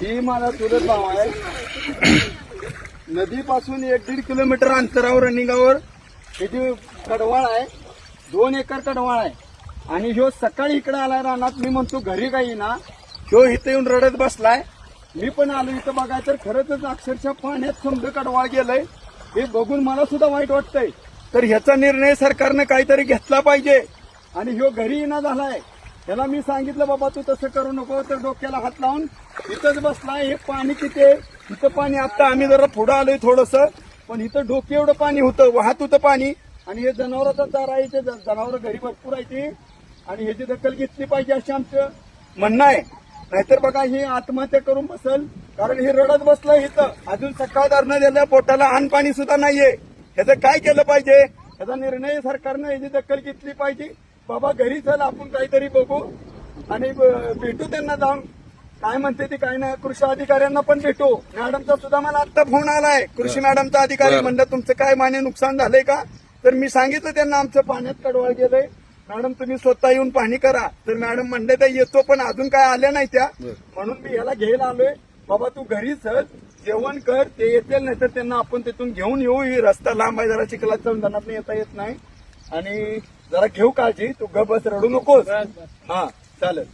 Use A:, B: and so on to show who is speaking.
A: ही माझा चुलत भाव आहे. नदीपासून एक दीड किलोमीटर अंतरावर रनिंगावर ही जी कडवाळ आहे. दोन एकर कडवाळ आहे. आणि ह्यो सकाळी इकडे आलाय रानात. मी म्हणतो घरी काही ना. ह्यो इथे येऊन रडत बसलाय. मी पण आलो इथं बघाय तर खरंच अक्षरशः पाण्यात समजा कडवाळ गेलंय. हे बघून मला सुद्धा वाईट वाटतंय. तर ह्याचा निर्णय सरकारनं काहीतरी घेतला पाहिजे. आणि ह्यो घरी येणं झालाय. त्याला मी सांगितलं बाबा तू तसं करू नको तर डोक्याला हात लावून इथंच बसला. हे पाणी किती आहे? इथं पाणी आता आम्ही जरा पुढं आलोय थोडंसं पण इथं डोके एवढं पाणी होतं वाहत होतं पाणी. आणि हे जनावराचा चारा आहे ते जनावर घरी भरपूर आहे ती आणि ह्याची दखल घेतली पाहिजे असे आमचं म्हणणं आहे. नाहीतर बघा हे आत्महत्या करून बसल. कारण हे रडत बसलं इथं. अजून सकाळ धरणं दिल्या पोटाला अन्न पाणी सुद्धा नाहीये. ह्याचं काय केलं पाहिजे? ह्याचा निर्णय सरकारनं ह्याची दखल घेतली पाहिजे. बाबा घरी चल आपण काहीतरी बघू. आणि भेटू त्यांना जाऊन. काय म्हणते ते काय नाही कृषी अधिकाऱ्यांना पण भेटू. मॅडमचा सुद्धा मला आता फोन आलाय. कृषी मॅडमचा अधिकारी म्हणलं तुमचं काय माने नुकसान झालंय का? तर मी सांगितलं त्यांना आमचं पाण्यात कडवाळ गेलंय. मॅडम तुम्ही स्वतः येऊन पाणी करा. तर मॅडम म्हणले तर येतो पण अजून काय आल्या नाही त्या. म्हणून मी याला घ्यायला आलोय. बाबा तू घरी चल जेवण कर ते येतील नाही तर त्यांना आपण तिथून घेऊन येऊ. ही रस्ता लांब आहे जरा चिखलात जाऊन जाणार येता येत नाही. आणि जरा घेऊ काळजी तू ग बस रडू नकोस. हा चालेल.